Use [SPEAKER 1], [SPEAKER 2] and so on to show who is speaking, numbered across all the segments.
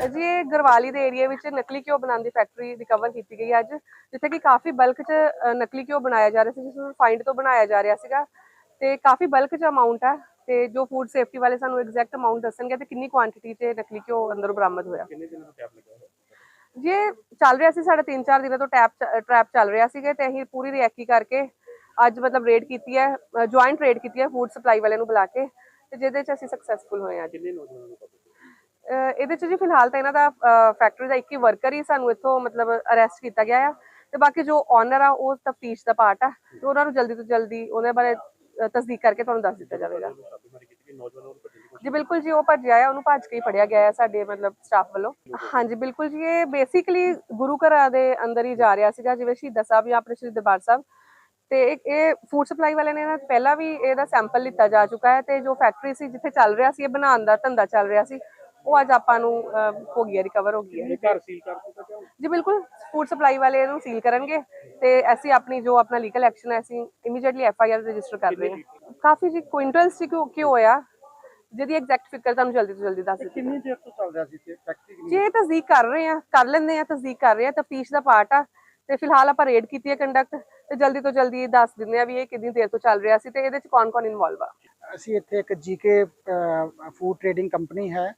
[SPEAKER 1] ਗਰਵਾਲੀ ਦੇ ਏਰੀਆ ਵਿੱਚ ਨਕਲੀ ਘਿਓ ਬਣਾਉਣ ਦੀ ਫੈਕਟਰੀ ਰਿਕਵਰ ਕੀਤੀ ਗਈ ਅੱਜ ਜਿੱਥੇ ਕਿ ਕਾਫੀ ਬਲਕ 'ਚ ਨਕਲੀ ਘਿਓ ਬਣਾਇਆ ਜਾ ਰਿਹਾ ਸੀ ਜਿਸ ਨੂੰ ਰਿਫਾਈਨਡ ਤੋਂ ਬਣਾਇਆ ਜਾ ਰਿਹਾ ਸੀਗਾ। ਤੇ ਕਾਫੀ ਬਲਕ 'ਚ ਅਮਾਉਂਟ ਹੈ ਤੇ ਜੋ ਫੂਡ ਸੇਫਟੀ ਵਾਲੇ ਸਾਨੂੰ ਐਗਜ਼ੈਕਟ ਅਮਾਉਂਟ ਦੱਸਣਗੇ ਤੇ ਕਿੰਨੀ ਕੁਆਂਟੀਟੀ 'ਚ ਨਕਲੀ ਘਿਓ ਅੰਦਰੋਂ ਬਰਾਮਦ ਹੋਇਆ।
[SPEAKER 2] ਕਿੰਨੇ ਦਿਨਾਂ ਤੋਂ ਟੈਪ ਲੱਗਾ ਹੋਇਆ?
[SPEAKER 1] ਜੇ ਚੱਲ ਰਿਹਾ ਸੀ ਸਾਡੇ 3-4 ਦਿਨਾਂ ਤੋਂ ਟੈਪ ਟ੍ਰੈਪ ਚੱਲ ਰਿਹਾ ਸੀਗਾ ਤੇ ਅਸੀਂ ਪੂਰੀ ਰਿਐਕੀ ਕਰਕੇ ਅੱਜ ਮਤਲਬ ਰੇਡ ਕੀਤੀ ਹੈ ਜੁਆਇੰਟ ਰੇਡ ਕੀਤੀ ਹੈ ਫੂਡ ਸਪਲਾਈ ਵਾਲਿਆਂ ਨੂੰ ਬੁਲਾ ਕੇ ਤੇ ਜਿਹਦੇ 'ਚ ਅਸੀਂ ਸਕਸੈਸਫੁਲ ਹੋਏ ਅੱਜ।
[SPEAKER 2] ਕਿੰਨੇ ਨੌਜਵਾਨਾਂ ਨੂੰ
[SPEAKER 1] ਇਹਦੇ 'ਚ ਜੀ ਫਿਲਹਾਲ ਤਾਂ ਇਹਨਾਂ ਦਾ ਫੈਕਟਰੀ ਦਾ ਇੱਕ ਹੀ ਵਰਕਰ ਹੀ ਸਾਨੂੰ ਇੱਥੋਂ ਮਤਲਬ ਅਰੈਸਟ ਕੀਤਾ ਗਿਆ ਆ। ਤੇ ਬਾਕੀ ਜੋ ਓਨਰ ਆ, ਉਹ ਤਫਤੀਸ਼ ਦਾ ਪਾਰਟ ਆ। ਤੇ ਉਹਨਾਂ ਨੂੰ ਜਲਦੀ ਤੋਂ ਜਲਦੀ ਉਹਦੇ ਬਾਰੇ ਤਸਦੀਕ ਕਰਕੇ ਤੁਹਾਨੂੰ ਦੱਸ ਦਿੱਤਾ ਜਾਵੇਗਾ। ਜੀ ਬਿਲਕੁਲ ਜੀ, ਉਹ ਭੱਜਿਆ ਆ ਉਹਨੂੰ ਭੱਜ ਕੇ ਹੀ ਫੜਿਆ ਗਿਆ ਹੈ ਸਾਡੇ ਮਤਲਬ ਸਟਾਫ ਵੱਲੋਂ। ਹਾਂਜੀ, ਬਿਲਕੁਲ ਜੀ, ਇਹ ਬੇਸਿਕਲੀ ਗੁਰੂ ਘਰਾਂ ਦੇ ਅੰਦਰ ਹੀ ਜਾ ਰਿਹਾ ਸੀਗਾ, ਜਿਵੇਂ ਸ਼ਹੀਦਾਂ ਸਾਹਿਬ ਜਾਂ ਆਪਣੇ ਸ਼੍ਰੀ ਦਰਬਾਰ ਸਾਹਿਬ। ਤੇ ਇਹ- ਇਹ ਫੂਡ ਸਪਲਾਈ ਵਾਲਿਆਂ ਨੇ ਨਾ ਪਹਿਲਾਂ ਵੀ ਇਹਦਾ ਸੈਂਪਲ ਲਿੱਤਾ ਜਾ ਚੁੱਕਾ ਹੈ, ਤੇ ਜੋ ਫੈਕਟਰੀ ਸੀ, ਜਿੱਥੇ ਚੱਲ ਰਿਹਾ ਸੀ, ਇਹ ਬਣਾਉਣ ਦਾ ਧੰਦਾ ਚੱਲ ਰਿਹਾ ਸੀ। ਉਹ ਅੱਜ ਆਪਾਂ ਨੂੰ ਅਹ, ਹੋ ਗਈ ਹੈ ਰਿਕਵਰ ਹੋ ਗਈ ਹੈ।
[SPEAKER 2] ਇਹ ਘਰ ਸੀਲ ਕਰ ਦਿੱਤਾ ਕਿਉਂ
[SPEAKER 1] ਜੀ ਬਿਲਕੁਲ ਫੂਡ ਸਪਲਾਈ ਵਾਲੇ ਇਹਨੂੰ ਸੀਲ ਕਰਨਗੇ ਤੇ ਅਸੀਂ ਆਪਣੀ ਜੋ ਆਪਣਾ ਲੀਗਲ ਐਕਸ਼ਨ ਹੈ ਅਸੀਂ immediately F I R register ਕਰ ਰਹੇ ਹਾਂ। ਕਾਫੀ ਜੀ ਕੁਇੰਟਲਸ ਚ ਕਿਉਂ ਕਿਉਂ ਹੋਇਆ? ਜਿਹਦੀ ਐਗਜ਼ੈਕਟ ਫਿਗਰ ਤੁਹਾਨੂੰ ਜਲਦੀ ਤੋਂ ਜਲਦੀ ਦੱਸ ਦਿੱਤੀ
[SPEAKER 2] ਕਿੰਨੀ ਦੇਰ ਤੋਂ ਚੱਲ ਰਿਹਾ ਸੀ ਤੇ ਫੈਕਟਰੀ
[SPEAKER 1] ਜੀ ਇਹ ਤਸਦੀਕ ਕਰ ਰਹੇ ਆ ਕਰ ਲੈਂਦੇ ਆ ਤਸਦੀਕ ਕਰ ਰਹੇ ਆ ਤਫਤੀਸ਼ ਦਾ ਪਾਰਟ ਆ। ਤੇ ਫਿਲਹਾਲ ਆਪਾਂ ਰੇਡ ਕੀਤੀ ਹੈ ਕੰਡਕਟ ਤੇ ਜਲਦੀ ਤੋਂ ਜਲਦੀ ਦੱਸ ਦਿੰਦੇ ਆ ਵੀ ਇਹ ਕਿੰਨੀ ਦੇਰ ਤੋਂ ਚੱਲ ਰਿਹਾ ਸੀ ਤੇ ਇਹਦੇ ਚ ਕੌਣ ਕੌਣ ਇਨਵੋਲਵ ਆ।
[SPEAKER 3] ਅਸੀਂ ਇੱਥੇ ਇੱਕ ਜੀਕੇ ਫੂਡ ਟ੍ਰੇਡਿੰਗ ਕੰਪਨੀ ਹੈ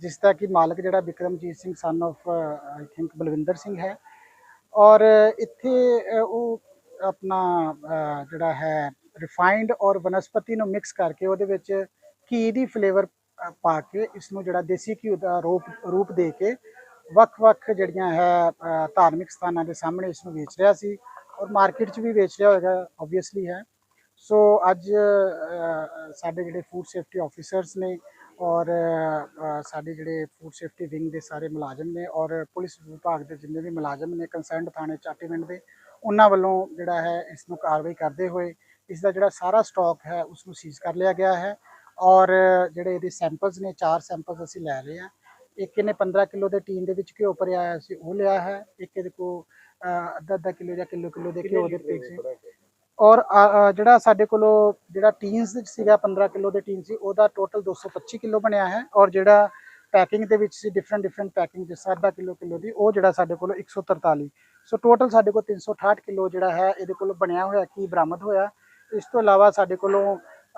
[SPEAKER 3] ਜਿਸ ਦਾ ਕਿ ਮਾਲਕ ਜਿਹੜਾ ਵਿਕਰਮਜੀਤ ਸਿੰਘ ਸਨ of I think Balwinder Singh ਹੈ। ਔਰ ਇੱਥੇ ਉਹ ਆਪਣਾ ਜਿਹੜਾ ਹੈ ਰਿਫਾਈਨਡ ਔਰ ਵਨਸਪਤੀ ਨੂੰ ਮਿਕਸ ਕਰਕੇ ਉਹਦੇ ਵਿੱਚ ਘੀ ਦੀ ਫਲੇਵਰ ਪਾ ਕੇ ਇਸ ਨੂੰ ਜਿਹੜਾ ਦੇਸੀ ਘੀ ਦਾ ਰੂਪ ਰੂਪ ਦੇ ਕੇ ਵੱਖ-ਵੱਖ ਜਿਹੜੀਆਂ ਹੈ ਧਾਰਮਿਕ ਸਥਾਨਾਂ ਦੇ ਸਾਹਮਣੇ ਇਸ ਨੂੰ ਵੇਚ ਰਿਹਾ ਸੀ ਔਰ ਮਾਰਕੀਟ 'ਚ ਵੀ ਵੇਚ ਰਿਹਾ ਹੋਏਗਾ ਆਬਵੀਅਸਲੀ ਹੈ। ਸੋ ਅੱਜ ਸਾਡੇ ਜਿਹੜੇ ਫੂਡ ਸੇਫਟੀ ਆਫੀਸਰਸ ਨੇ ਔਰ ਸਾਡੇ ਜਿਹੜੇ ਫੂਡ ਸੇਫਟੀ ਵਿੰਗ ਦੇ ਸਾਰੇ ਮੁਲਾਜ਼ਮ ਨੇ ਔਰ ਪੁਲਿਸ ਵਿਭਾਗ ਦੇ ਜਿੰਨੇ ਵੀ ਮੁਲਾਜ਼ਮ ਨੇ ਕੰਸਰਨਡ ਥਾਣੇ ਚਾਟੀਵਿੰਡ ਦੇ ਉਹਨਾਂ ਵੱਲੋਂ ਜਿਹੜਾ ਹੈ ਇਸ ਨੂੰ ਕਾਰਵਾਈ ਕਰਦੇ ਹੋਏ ਇਸ ਦਾ ਜਿਹੜਾ ਸਾਰਾ ਸਟਾਕ ਹੈ ਉਸ ਨੂੰ ਸੀਜ਼ ਕਰ ਲਿਆ ਗਿਆ ਹੈ ਔਰ ਜਿਹੜੇ ਇਹਦੇ ਸੈਂਪਲਸ ਨੇ ਚਾਰ ਸੈਂਪਲਸ ਅਸੀਂ ਲੈ ਰਹੇ ਹਾਂ ਇੱਕ ਇਹਨੇ 15 ਕਿਲੋ ਦੇ ਟੀਨ ਦੇ ਵਿੱਚ ਘਿਓ ਭਰਿਆ ਹੋਇਆ ਸੀ ਉਹ ਲਿਆ ਹੈ। ਇੱਕ ਇਹਦੇ ਕੋ ਅੱਧਾ ਅੱਧਾ ਕਿਲੋ ਜਾਂ ਕਿਲੋ ਕਿਲੋ ਦੇ ਘਿਓ ਦੇ ਪੀਸ ਸੀ ਔਰ ਜਿਹੜਾ ਸਾਡੇ ਕੋਲੋਂ ਜਿਹੜਾ ਟੀਨਸ ਵਿੱਚ ਸੀਗਾ 15 ਕਿਲੋ ਦੇ ਟੀਨ ਸੀ ਉਹਦਾ ਟੋਟਲ 225 ਕਿਲੋ ਬਣਿਆ ਹੈ ਔਰ ਜਿਹੜਾ ਪੈਕਿੰਗ ਦੇ ਵਿੱਚ ਸੀ ਡਿਫਰੈਂਟ ਡਿਫਰੈਂਟ ਪੈਕਿੰਗ ਜਿਸ ਅੱਧਾ ਕਿਲੋ ਕਿਲੋ ਦੀ ਉਹ ਜਿਹੜਾ ਸਾਡੇ ਕੋਲ 143 ਸੋ ਟੋਟਲ ਸਾਡੇ ਕੋਲ 368 ਕਿਲੋ ਜਿਹੜਾ ਹੈ ਇਹਦੇ ਕੋਲ ਬਣਿਆ ਹੋਇਆ ਕੀ ਬਰਾਮਦ ਹੋਇਆ। ਇਸ ਤੋਂ ਇਲਾਵਾ ਸਾਡੇ ਕੋਲੋਂ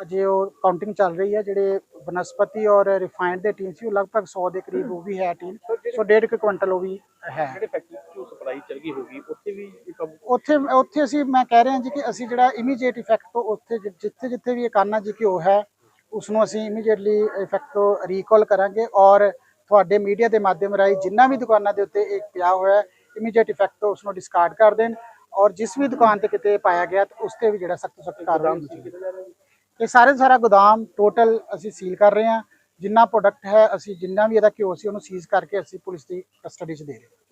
[SPEAKER 3] ਅਜੇ ਉਹ ਕਾਊਂਟਿੰਗ ਚੱਲ ਰਹੀ ਹੈ ਜਿਹੜੇ ਬਨਸਪਤੀ ਔਰ ਰਿਫਾਈਨਡ ਦੇ ਟੀਨ ਸੀ ਉਹ ਲਗਭਗ 100 ਦੇ ਕਰੀਬ ਉਹ ਵੀ ਹੈ ਟੀਨ ਸੋ 1.5 ਕੁਇੰਟਲ ਉਹ ਵੀ ਹੈ।
[SPEAKER 2] ਸਪਲਾਈ ਚੱਲ ਗਈ ਹੋਗੀ ਉੱਥੇ ਵੀ ਇਹ
[SPEAKER 3] ਉੱਥੇ ਉੱਥੇ ਅਸੀਂ ਮੈਂ ਕਹਿ ਰਿਹਾ ਜੀ ਕਿ ਅਸੀਂ ਜਿਹੜਾ ਇਮੀਡੀਏਟ ਇਫੈਕਟ ਤੋਂ ਉੱਥੇ ਜਿੱਥੇ ਜਿੱਥੇ ਵੀ ਇਹ ਕਾਨਾ ਜੀ ਘਿਓ ਹੈ ਉਸ ਨੂੰ ਅਸੀਂ ਇਮੀਡੀਏਟਲੀ ਇਫੈਕਟ ਤੋਂ ਰੀਕਾਲ ਕਰਾਂਗੇ ਔਰ ਤੁਹਾਡੇ ਮੀਡੀਆ ਦੇ ਮਾਧਿਅਮ ਰਾਹੀਂ ਜਿੰਨਾ ਵੀ ਦੁਕਾਨਾਂ ਦੇ ਉੱਤੇ ਇਹ ਪਿਆ ਹੋਇਆ ਹੈ ਇਮੀਡੀਏਟ ਇਫੈਕਟ ਤੋਂ ਉਸ ਨੂੰ ਡਿਸਕਾਰਡ ਕਰ ਦੇਣ ਔਰ ਜਿਸ ਵੀ ਦੁਕਾਨ ਤੇ ਕਿਤੇ ਪਾਇਆ ਗਿਆ ਤਾਂ ਉਸ ਤੇ ਵੀ ਜਿਹੜਾ ਸਖਤ ਸਖਤ ਕਾਰਵਾਈ ਹੋਣੀ ਇਹ ਸਾਰੇ ਸਾਰਾ ਗੋਦਾਮ ਟੋਟਲ ਅਸੀਂ ਸੀਲ ਕਰ ਰਹੇ ਹਾਂ ਜਿੰਨਾ ਪ੍ਰੋਡਕਟ ਹੈ ਅਸੀਂ ਜਿੰਨਾ ਵੀ ਇਹਦਾ ਘਿਓ ਸੀ ਉਹਨੂੰ ਸੀਜ਼ ਕਰਕੇ ਅਸੀਂ ਪੁਲਿਸ ਦੀ ਕਸਟਡੀ 'ਚ ਦੇ ਰਹੇ ਹਾਂ।